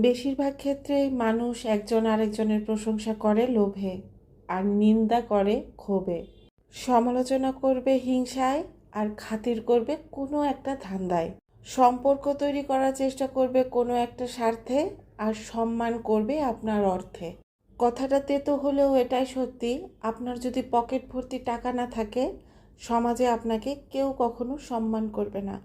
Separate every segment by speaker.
Speaker 1: বেশিরভাগ ক্ষেত্রেই মানুষ একজন আরেকজনের প্রশংসা করে লোভে আর নিন্দা করে ক্ষোভে। সমালোচনা করবে হিংসায় আর খাতির করবে কোনো একটা ধান্দায়। সম্পর্ক তৈরি করার চেষ্টা করবে কোনো একটা স্বার্থে আর সম্মান করবে আপনার অর্থে। কথাটা তেতো হলেও এটাই সত্যি, আপনার যদি পকেট ভর্তি টাকা না থাকে, সমাজে আপনাকে কেউ কখনো সম্মান করবে না।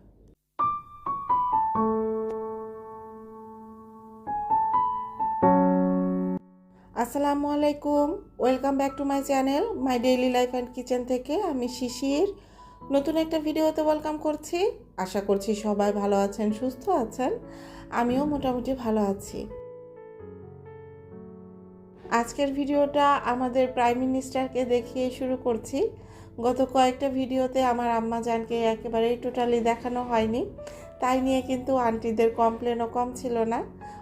Speaker 1: আসসালামু আলাইকুম welcome back to my channel my daily life and kitchen থেকে আমি শিশির। নতুন একটা ভিডিওতে ওয়েলকাম করছি। আশা করছি সবাই ভালো আছেন, সুস্থ আছেন। আমিও মোটামুটি ভালো আছি। আজকের ভিডিওটা আমাদের প্রাইম মিনিস্টারকে দেখিয়ে শুরু করছি। গত কয়েকটা ভিডিওতে আমার আম্মা জানকে একেবারেই টোটালি দেখানো হয়নি। তাই নিয়ে কিন্তু আন্টিদের কমপ্লেনও কম ছিল না।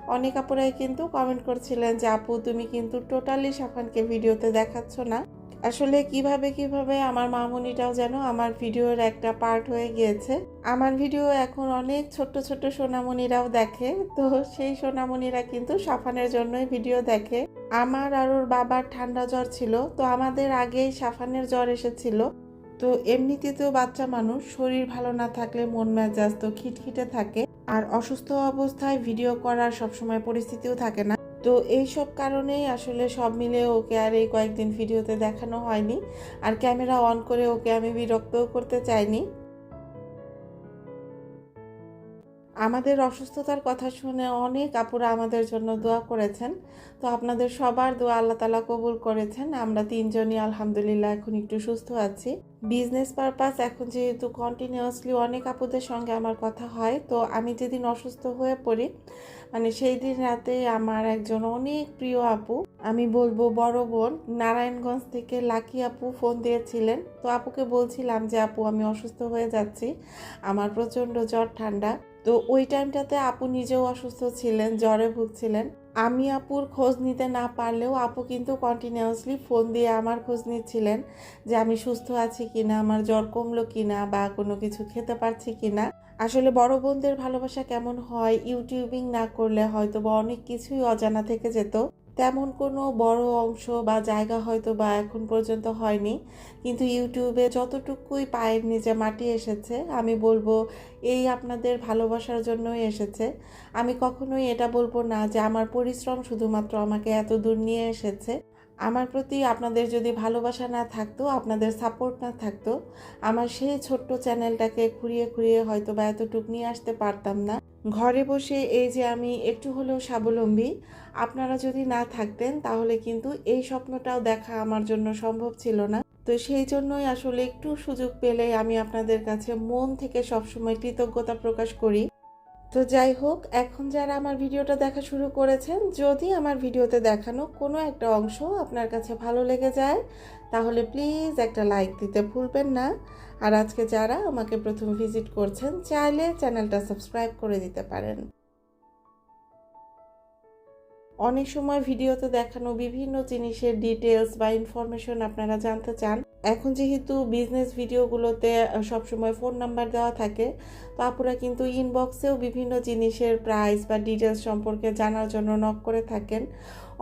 Speaker 1: অনেক আপুরাই কিন্তু কমেন্ট করছিলেন যে, আপু, তুমি কিন্তু টোটালি সাফানকে ভিডিওতে দেখাচ্ছ না। আসলে কীভাবে কীভাবে আমার মামুনিটাও যেন আমার ভিডিওর একটা পার্ট হয়ে গিয়েছে। আমার ভিডিও এখন অনেক ছোট্ট ছোট্ট সোনামণিরাও দেখে। তো সেই সোনামণিরা কিন্তু সাফানের জন্যই ভিডিও দেখে। আমার আর ওর বাবার ঠান্ডা জ্বর ছিল। তো আমাদের আগেই সাফানের জ্বর এসেছিল। তো এমনিতে তো বাচ্চা মানুষ, শরীর ভালো না থাকলে মন মেজাজ তো খিটখিটে থাকে। আর অসুস্থ অবস্থায় ভিডিও করার সবসময় পরিস্থিতিও থাকে না। তো এই সব কারণেই আসলে সব মিলে ওকে আর এই কয়েকদিন ভিডিওতে দেখানো হয়নি। আর ক্যামেরা অন করে ওকে আমি বিরক্তও করতে চাইনি। আমাদের অসুস্থতার কথা শুনে অনেক আপুরা আমাদের জন্য দোয়া করেছেন। তো আপনাদের সবার দোয়া আল্লাহ তালা কবুল করেছেন। আমরা তিনজনই আলহামদুলিল্লাহ এখন একটু সুস্থ আছি। বিজনেস পারপাস এখন যেহেতু কন্টিনিউয়াসলি অনেক আপুদের সঙ্গে আমার কথা হয়, তো আমি যেদিন অসুস্থ হয়ে পড়ি মানে সেই দিন রাতে আমার একজন অনেক প্রিয় আপু, আমি বলব বড় বোন, নারায়ণগঞ্জ থেকে লাকি আপু ফোন দিয়েছিলেন। তো আপুকে বলছিলাম যে, আপু, আমি অসুস্থ হয়ে যাচ্ছি, আমার প্রচণ্ড জ্বর, ঠান্ডা। তো ওই টাইমটাতে আপু নিজেও অসুস্থ ছিলেন, জ্বরে ভুগছিলেন। আমি আপুর খোঁজ নিতে না পারলেও আপু কিন্তু কন্টিনিউয়াসলি ফোন দিয়ে আমার খোঁজ নিচ্ছিলেন যে, আমি সুস্থ আছি কিনা, আমার জ্বর কমলো কিনা বা কোনো কিছু খেতে পারছি কিনা? আসলে বড় বোনদের ভালোবাসা কেমন হয়, ইউটিউবিং না করলে হয়তো বা অনেক কিছুই অজানা থেকে যেত। তেমন কোনো বড় অংশ বা জায়গা হয়তো বা এখন পর্যন্ত হয়নি। কিন্তু ইউটিউবে যতটুকুই পায়ের নিচে মাটি এসেছে, আমি বলব এই আপনাদের ভালোবাসার জন্যই এসেছে। আমি কখনোই এটা বলব না যে আমার পরিশ্রম শুধুমাত্র আমাকে এত দূর নিয়ে এসেছে। আমার প্রতি আপনাদের যদি ভালোবাসা না থাকতো, আপনাদের সাপোর্ট না থাকতো, আমার সেই ছোট্ট চ্যানেলটাকে খুঁড়িয়ে খুঁড়িয়ে হয়তো বা এতটুক নিয়ে আসতে পারতাম না। ঘরে বসে এই যে আমি একটু হলেও স্বাবলম্বী, আপনারা যদি না থাকতেন, তাহলে কিন্তু এই স্বপ্নটাও দেখা আমার জন্য সম্ভব ছিল না। তো সেই জন্যই আসলে একটু সুযোগ পেলে আমি আপনাদের কাছে মন থেকে সবসময় কৃতজ্ঞতা প্রকাশ করি। তো যাই হোক, এখন যারা আমার ভিডিওটা দেখা শুরু করেছেন, যদি আমার ভিডিওতে দেখানো কোনো একটা অংশ আপনার কাছে ভালো লেগে যায়, তাহলে প্লিজ একটা লাইক দিতে ভুলবেন না। আর আজকে যারা আমাকে প্রথম ভিজিট করছেন, চাইলে চ্যানেলটা সাবস্ক্রাইব করে দিতে পারেন। অনেক সময় ভিডিওতে দেখানো বিভিন্ন জিনিসের ডিটেলস বা ইনফরমেশন আপনারা জানতে চান এখন যেহেতু বিজনেস ভিডিওগুলোতে সবসময় ফোন নাম্বার দেওয়া থাকে, তো আপুরা কিন্তু ইনবক্সেও বিভিন্ন জিনিসের প্রাইস বা ডিটেলস সম্পর্কে জানার জন্য নক করে থাকেন।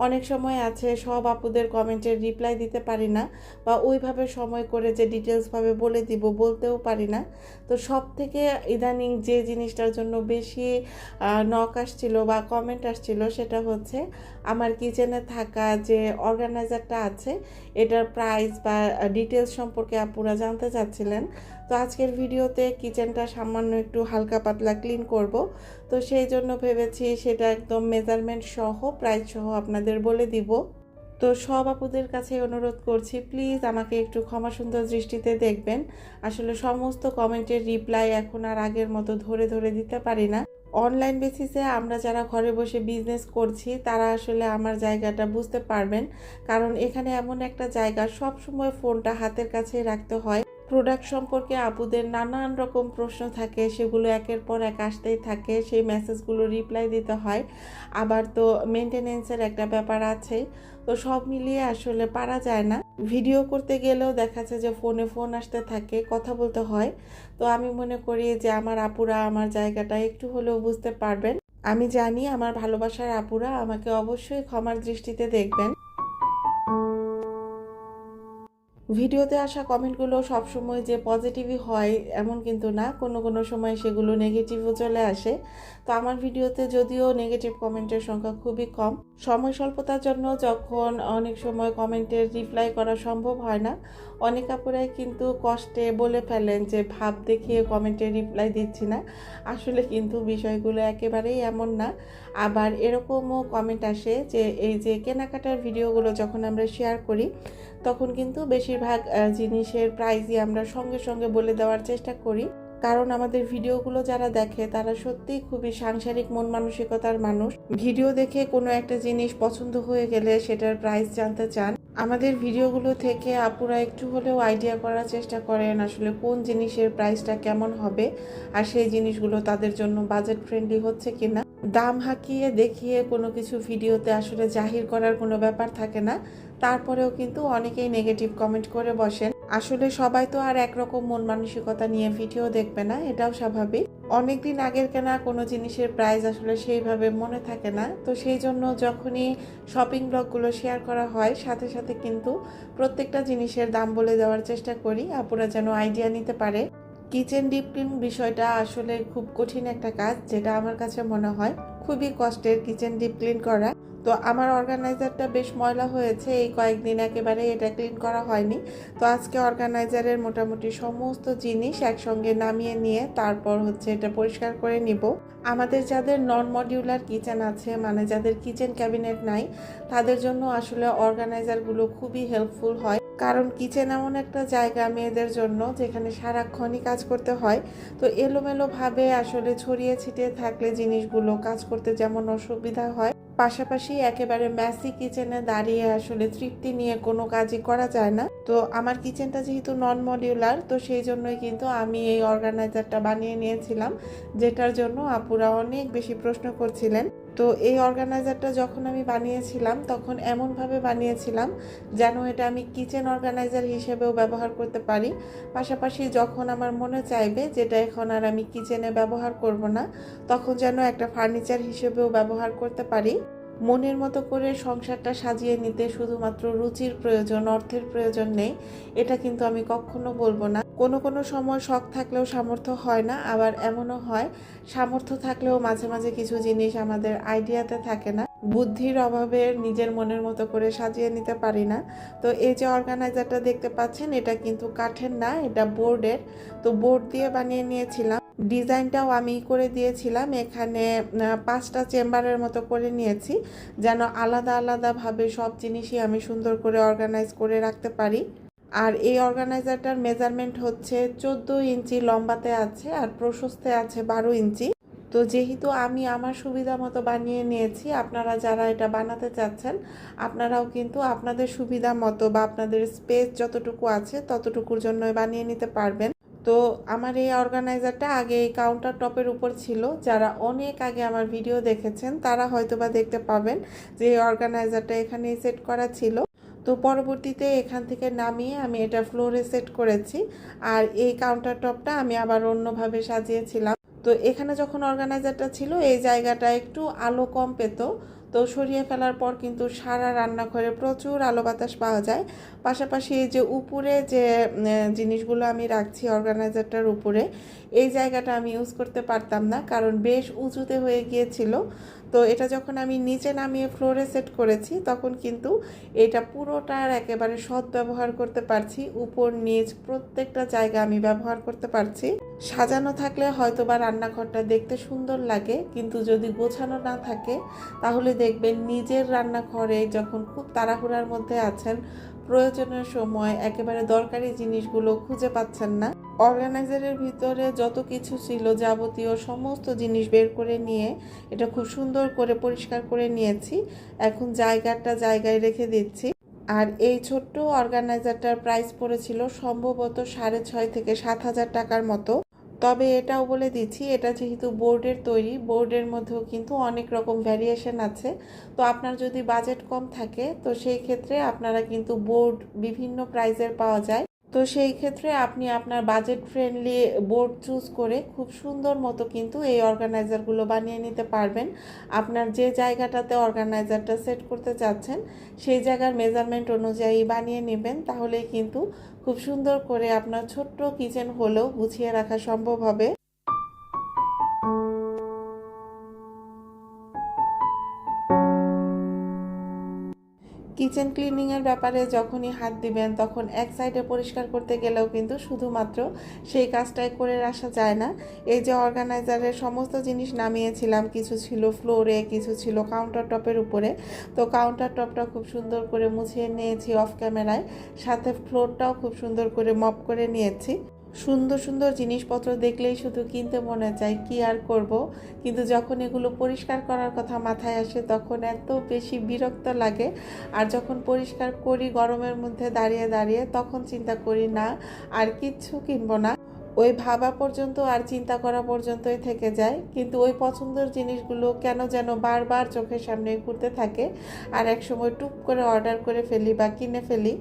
Speaker 1: অনেক সময় আছে, সব আপুদের কমেন্টের রিপ্লাই দিতে পারি না বা ওইভাবে সময় করে যে ডিটেলসভাবে বলে দিব, বলতেও পারি না। তো সব থেকে ইদানিং যে জিনিসটার জন্য বেশি নক আসছিল বা কমেন্ট আসছিল সেটা হচ্ছে আমার কিচেনে থাকা যে অর্গানাইজারটা আছে, এটার প্রাইস বা ডিটেলস সম্পর্কে আপুরা জানতে চাচ্ছিলেন। তো আজকের ভিডিওতে কিচেনটা সামান্য একটু হালকা পাতলা ক্লিন করব। তো সেই জন্য ভেবেছি সেটা একদম মেজারমেন্ট সহ, প্রাইস সহ আপনাদের বলে দিব। তো সব আপুদের কাছে অনুরোধ করছি, প্লিজ আমাকে একটু ক্ষমা সুন্দর দৃষ্টিতে দেখবেন। আসলে সমস্ত কমেন্টের রিপ্লাই এখন আর আগের মতো ধরে ধরে দিতে পারি না। অনলাইন বেসিসে আমরা যারা ঘরে বসে বিজনেস করছি, তারা আসলে আমার জায়গাটা বুঝতে পারবেন। কারণ এখানে এমন একটা জায়গা সব সময় ফোনটা হাতের কাছেই রাখতে হয়। প্রোডাক্ট সম্পর্কে আপুদের নানান রকম প্রশ্ন থাকে, সেগুলো একের পর এক আসতেই থাকে, সেই মেসেজগুলো রিপ্লাই দিতে হয়। আবার তো মেনটেনেন্সের একটা ব্যাপার আছে, তো সব মিলিয়ে আসলে পারা যায় না। ভিডিও করতে গেলেও দেখা যাচ্ছে যে ফোনে ফোন আসতে থাকে, কথা বলতে হয়। তো আমি মনে করি যে আমার আপুরা আমার জায়গাটা একটু হলেও বুঝতে পারবেন। আমি জানি আমার ভালোবাসার আপুরা আমাকে অবশ্যই ক্ষমার দৃষ্টিতে দেখবেন। ভিডিওতে আসা কমেন্টগুলো সবসময় যে পজিটিভই হয় এমন কিন্তু না, কোনো কোনো সময় সেগুলো নেগেটিভও চলে আসে। তো আমার ভিডিওতে যদিও নেগেটিভ কমেন্টের সংখ্যা খুবই কম, সময় স্বল্পতার জন্য যখন অনেক সময় কমেন্টের রিপ্লাই করা সম্ভব হয় না, অনেক আপুরাই কিন্তু কষ্টে বলে ফেলেন যে, ভাব দেখিয়ে কমেন্টের রিপ্লাই দিচ্ছি না। আসলে কিন্তু বিষয়গুলো একেবারেই এমন না। আবার এরকমও কমেন্ট আসে যে, এই যে কেনাকাটার ভিডিওগুলো যখন আমরা শেয়ার করি, তখন কিন্তু বেশিরভাগ জিনিসের প্রাইসই আমরা সঙ্গে সঙ্গে বলে দেওয়ার চেষ্টা করি। কারণ আমাদের ভিডিওগুলো যারা দেখে, তারা সত্যিই খুবই সাংসারিক, মন মানসিকতার মানুষ। ভিডিও দেখে কোনো একটা জিনিস পছন্দ হয়ে গেলে সেটার প্রাইস জানতে চান। আমাদের ভিডিওগুলো থেকে আপুরা একটু হলেও আইডিয়া করার চেষ্টা করেন আসলে কোন জিনিসের প্রাইসটা কেমন হবে আর সেই জিনিসগুলো তাদের জন্য বাজেট ফ্রেন্ডলি হচ্ছে কিনা। দাম হাঁকিয়ে দেখিয়ে কোনো কিছু ভিডিওতে আসলে জাহির করার কোনো ব্যাপার থাকে না। তারপরেও কিন্তু অনেকেই নেগেটিভ কমেন্ট করে বসেন। আসলে সবাই তো আর একরকম মন মানসিকতা নিয়ে ভিডিও দেখবে না, এটাও স্বাভাবিক। অনেকদিন আগের কেনা কোনো জিনিসের প্রাইস আসলে সেইভাবে মনে থাকে না। তো সেই জন্য যখনই শপিং ব্লগগুলো শেয়ার করা হয়, সাথে সাথে কিন্তু প্রত্যেকটা জিনিসের দাম বলে দেওয়ার চেষ্টা করি, আপুরা যেন আইডিয়া নিতে পারে। কিচেন ডিপ ক্লিন বিষয়টা আসলে খুব কঠিন একটা কাজ, যেটা আমার কাছে মনে হয় খুবই কষ্টের কিচেন ডিপ ক্লিন করা। তো আমার অর্গানাইজারটা বেশ ময়লা হয়েছে, এই কয়েকদিন একেবারে এটা ক্লিন করা হয়নি। তো আজকে অর্গানাইজারের মোটামুটি সমস্ত জিনিস একসঙ্গে নামিয়ে নিয়ে তারপর হচ্ছে এটা পরিষ্কার করে নিব। আমাদের যাদের নন মডিউলার কিচেন আছে মানে যাদের কিচেন ক্যাবিনেট নাই, তাদের জন্য আসলে অর্গানাইজারগুলো খুবই হেল্পফুল হয়। কারণ কিচেন এমন একটা জায়গা মেয়েদের জন্য যেখানে সারাক্ষণই কাজ করতে হয়। তো এলোমেলোভাবে আসলে ছড়িয়ে ছিটিয়ে থাকলে জিনিসগুলো কাজ করতে যেমন অসুবিধা হয়। পাশাপাশি একেবারে ম্যাসি কিচেনে দাঁড়িয়ে আসলে তৃপ্তি নিয়ে কোনো কাজই করা যায় না। তো আমার কিচেনটা যেহেতু নন মডিউলার তো সেই জন্যই কিন্তু আমি এই অর্গানাইজারটা বানিয়ে নিয়েছিলাম, যেটার জন্য আপুরা অনেক বেশি প্রশ্ন করছিলেন। তো এই অর্গানাইজারটা যখন আমি বানিয়েছিলাম, তখন এমনভাবে বানিয়েছিলাম যেন এটা আমি কিচেন অর্গানাইজার হিসেবেও ব্যবহার করতে পারি। পাশাপাশি যখন আমার মনে চাইবে যেটা এখন আর আমি কিচেনে ব্যবহার করব না, তখন যেন একটা ফার্নিচার হিসেবেও ব্যবহার করতে পারি। মনের মতো করে সংসারটা সাজিয়ে নিতে শুধুমাত্র রুচির প্রয়োজন, অর্থের প্রয়োজন নেই। এটা কিন্তু আমি কখনো বলব না। কোনো কোনো সময় শখ থাকলেও সামর্থ্য হয় না, আবার এমনও হয়, সামর্থ্য থাকলেও মাঝে মাঝে কিছু জিনিস আমাদের আইডিয়াতে থাকে না। বুদ্ধির অভাবে নিজের মনের মতো করে সাজিয়ে নিতে পারি না। তো এই যে অর্গানাইজারটা দেখতে পাচ্ছেন, এটা কিন্তু কাঠের না, এটা বোর্ডের তো বোর্ড দিয়ে বানিয়ে নিয়েছিলাম। ডিজাইনটাও আমি করে দিয়েছিলাম। এখানে পাঁচটা চেম্বারের মতো করে নিয়েছি, যেন আলাদা আলাদাভাবে সব জিনিসই আমি সুন্দর করে অর্গানাইজ করে রাখতে পারি। আর এই অর্গানাইজারটার মেজারমেন্ট হচ্ছে চোদ্দ ইঞ্চি লম্বাতে আছে আর প্রশস্তে আছে বারো ইঞ্চি। তো যেহেতু আমি আমার সুবিধা মতো বানিয়ে নিয়েছি, আপনারা যারা এটা বানাতে চাচ্ছেন, আপনারাও কিন্তু আপনাদের সুবিধা মতো বা আপনাদের স্পেস যতটুকু আছে ততটুকুর জন্য বানিয়ে নিতে পারবেন। তো আমার এই অর্গানাইজারটা আগে এই কাউন্টার টপের উপর ছিল। যারা অনেক আগে আমার ভিডিও দেখেছেন, তারা হয়তোবা দেখতে পাবেন যে এই অর্গানাইজারটা এখানেই সেট করা ছিল। তো পরবর্তীতে এখান থেকে নামিয়ে আমি এটা ফ্লোরে সেট করেছি আর এই কাউন্টার টপটা আমি আবার অন্যভাবে সাজিয়েছিলাম। তো এখানে যখন অর্গানাইজারটা ছিল, এই জায়গাটা একটু আলো কম পেত। তো সরিয়ে ফেলার পর কিন্তু সারা রান্নাঘরে প্রচুর আলো বাতাস পাওয়া যায়। পাশাপাশি এই যে উপরে যে জিনিসগুলো আমি রাখছি অর্গানাইজারটার উপরে, এই জায়গাটা আমি ইউজ করতে পারতাম না কারণ বেশ উঁচুতে হয়ে গিয়েছিল। তো এটা যখন আমি নিচে নামিয়ে ফ্লোরে সেট করেছি তখন কিন্তু এটা পুরোটার একেবারে সদ্ব্যবহার করতে পারছি। উপর নিচ প্রত্যেকটা জায়গা আমি ব্যবহার করতে পারছি। সাজানো থাকলে হয়তো বা রান্নাঘরটা দেখতে সুন্দর লাগে, কিন্তু যদি গোছানো না থাকে, তাহলে দেখবেন নিজের রান্নাঘরে যখন খুব তাড়াহুড়ার মধ্যে আছেন প্রয়োজনের সময় একেবারে দরকারি জিনিসগুলো খুঁজে পাচ্ছেন না। অর্গানাইজারের ভিতরে যত কিছু ছিল যাবতীয় সমস্ত জিনিস বের করে নিয়ে, এটা খুব সুন্দর করে পরিষ্কার করে নিয়েছি। এখন জায়গাটা জায়গায় রেখে দিচ্ছি। আর এই ছোট্ট অর্গানাইজারটার প্রাইস পড়েছিল সম্ভবত সাড়ে ছয় থেকে সাত হাজার টাকার মতো। তবে এটাও বলে দিচ্ছি, এটা যেহেতু বোর্ডের তৈরি, বোর্ডের মধ্যেও কিন্তু অনেক রকম ভ্যারিয়েশন আছে। তো আপনার যদি বাজেট কম থাকে, তো সেই ক্ষেত্রে আপনারা কিন্তু বোর্ড বিভিন্ন প্রাইজের পাওয়া যায়। তো সেই ক্ষেত্রে আপনি আপনার বাজেট ফ্রেন্ডলি বোর্ড চুজ করে খুব সুন্দর মতো কিন্তু এই অর্গানাইজারগুলো বানিয়ে নিতে পারবেন। আপনার যে জায়গাটাতে অর্গানাইজারটা সেট করতে চাচ্ছেন, সেই জায়গার মেজারমেন্ট অনুযায়ী বানিয়ে নেবেন। তাহলেই কিন্তু খুব সুন্দর করে আপনার ছোট্ট কিচেন হলেও গুছিয়ে রাখা সম্ভব হবে। কিচেন ক্লিনিংয়ের ব্যাপারে যখনই হাত দিবেন, তখন এক সাইডে পরিষ্কার করতে গেলেও কিন্তু শুধুমাত্র সেই কাজটাই করে আসা যায় না। এই যে অর্গানাইজারের সমস্ত জিনিস নামিয়েছিলাম, কিছু ছিল ফ্লোরে, কিছু ছিল কাউন্টার টপের উপরে। তো কাউন্টার টপটা খুব সুন্দর করে মুছিয়ে নিয়েছি অফ ক্যামেরায় সাথে ফ্লোরটাও খুব সুন্দর করে মপ করে নিয়েছি। সুন্দর সুন্দর জিনিসপত্র দেখলেই শুধু কিনতে মনে চায় কি আর করব। কিন্তু যখন এগুলো পরিষ্কার করার কথা মাথায় আসে, তখন এত বেশি বিরক্ত লাগে। আর যখন পরিষ্কার করি গরমের মধ্যে দাঁড়িয়ে দাঁড়িয়ে, তখন চিন্তা করি, না, আর কিচ্ছু কিনবো না। ওই ভাবা পর্যন্ত আর চিন্তা করা পর্যন্তই থেকে যায়। কিন্তু ওই পছন্দের জিনিসগুলো কেন যেন বারবার চোখের সামনে ঘুরতে থাকে। আর এক সময় টুক করে অর্ডার করে ফেলি বা কিনে ফেলি।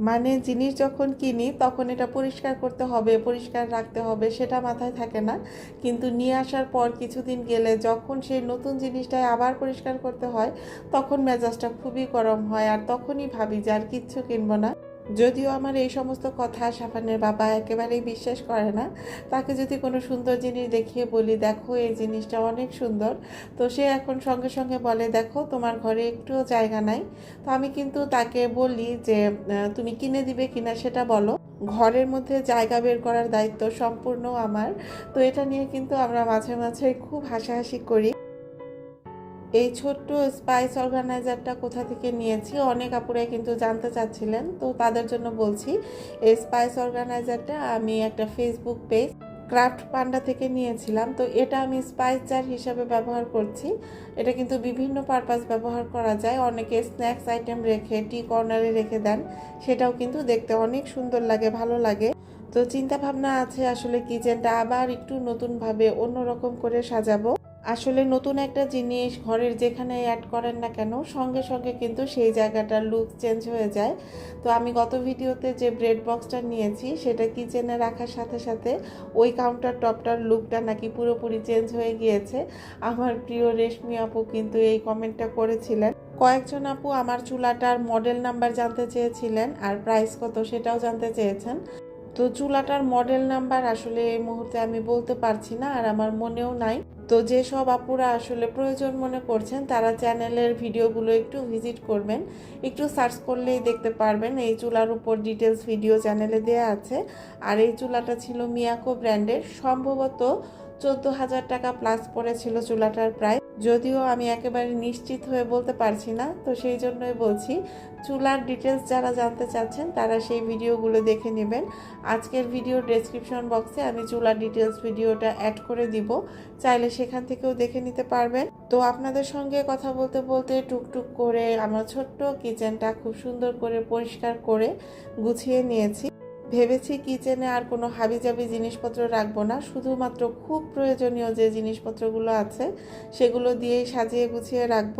Speaker 1: মানে জিনিস যখন কিনি, তখন এটা পরিষ্কার করতে হবে, পরিষ্কার রাখতে হবে, সেটা মাথায় থাকে না। কিন্তু নিয়ে আসার পর কিছুদিন গেলে যখন সেই নতুন জিনিসটায় আবার পরিষ্কার করতে হয়, তখন মেজাজটা খুবই গরম হয়, আর তখনই ভাবি যে আর কিচ্ছু কিনবো না। যদিও আমার এই সমস্ত কথা সাফানের বাবা একেবারেই বিশ্বাস করে না, তাকে যদি কোনো সুন্দর জিনিস দেখিয়ে বলি, দেখো, এই জিনিসটা অনেক সুন্দর। তো সে এখন সঙ্গে সঙ্গে বলে, দেখো, তোমার ঘরে একটুও জায়গা নাই। তো আমি কিন্তু তাকে বলি যে তুমি কিনে দিবে কিনা সেটা বলো। ঘরের মধ্যে জায়গা বের করার দায়িত্ব সম্পূর্ণ আমার। তো এটা নিয়ে কিন্তু আমরা মাঝে মাঝে খুব হাসাহাসি করি। এই ছোট্ট স্পাইস অর্গানাইজারটা কোথা থেকে নিয়েছি? অনেক আপুরাই কিন্তু জানতে চাচ্ছিলেন। তো তাদের জন্য বলছি, এই স্পাইস অর্গানাইজারটা আমি একটা ফেসবুক পেজ ক্রাফট পান্ডা থেকে নিয়েছিলাম। তো এটা আমি স্পাইস জার হিসাবে ব্যবহার করছি। এটা কিন্তু বিভিন্ন পারপাস ব্যবহার করা যায়। অনেকে স্ন্যাক্স আইটেম রেখে টি কর্নারে রেখে দেন। সেটাও কিন্তু দেখতে অনেক সুন্দর লাগে, ভালো লাগে। তো চিন্তা ভাবনা আছে আসলে কিচেনটা আবার একটু নতুনভাবে অন্যরকম করে সাজাবো। আসলে নতুন একটা জিনিস ঘরের যেখানে অ্যাড করেন না কেন, সঙ্গে সঙ্গে কিন্তু সেই জায়গাটার লুক চেঞ্জ হয়ে যায়। তো আমি গত ভিডিওতে যে ব্রেড বক্সটা নিয়েছি, সেটা কিচেনে রাখার সাথে সাথে ওই কাউন্টার টপটার লুকটা নাকি পুরোপুরি চেঞ্জ হয়ে গিয়েছে। আমার প্রিয় রেশমি আপু কিন্তু এই কমেন্টটা করেছিলেন। কয়েকজন আপু আমার চুলাটার মডেল নাম্বার জানতে চেয়েছিলেন আর প্রাইস কত সেটাও জানতে চেয়েছেন। তো চুলাটার মডেল নাম্বার আসলে এই মুহূর্তে আমি বলতে পারছি না আর আমার মনেও নাই। তো যেসব আপুরা আসলে প্রয়োজন মনে করছেন, তারা চ্যানেলের ভিডিওগুলো একটু ভিজিট করবেন। একটু সার্চ করলেই দেখতে পারবেন, এই চুলার উপর ডিটেলস ভিডিও চ্যানেলে দেয়া আছে। আর এই চুলাটা ছিল মিয়াকো ব্র্যান্ডের, সম্ভবত চোদ্দ হাজার টাকা প্লাস পড়েছিল চুলাটার প্রায় যদিও আমি একেবারে নিশ্চিত হয়ে বলতে পারছি না, তো সেই জন্যই বলছি, চুলার ডিটেলস যারা জানতে চাচ্ছেন, তারা সেই ভিডিওগুলো দেখে নেবেন। আজকের ভিডিও ডেসক্রিপশন বক্সে আমি চুলার ডিটেলস ভিডিওটা অ্যাড করে দিব, চাইলে সেখান থেকেও দেখে নিতে পারবেন। তো আপনাদের সঙ্গে কথা বলতে বলতে টুকটুক করে আমার ছোট্ট কিচেনটা খুব সুন্দর করে পরিষ্কার করে গুছিয়ে নিয়েছি। ভেবেছি কিচেনে আর কোনো হাবিজাবি জিনিসপত্র রাখব না। শুধুমাত্র খুব প্রয়োজনীয় যে জিনিসপত্রগুলো আছে, সেগুলো দিয়েই সাজিয়ে গুছিয়ে রাখব।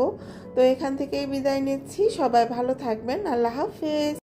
Speaker 1: তো এখান থেকেই বিদায় নিচ্ছি। সবাই ভালো থাকবেন। আল্লাহ হাফেজ।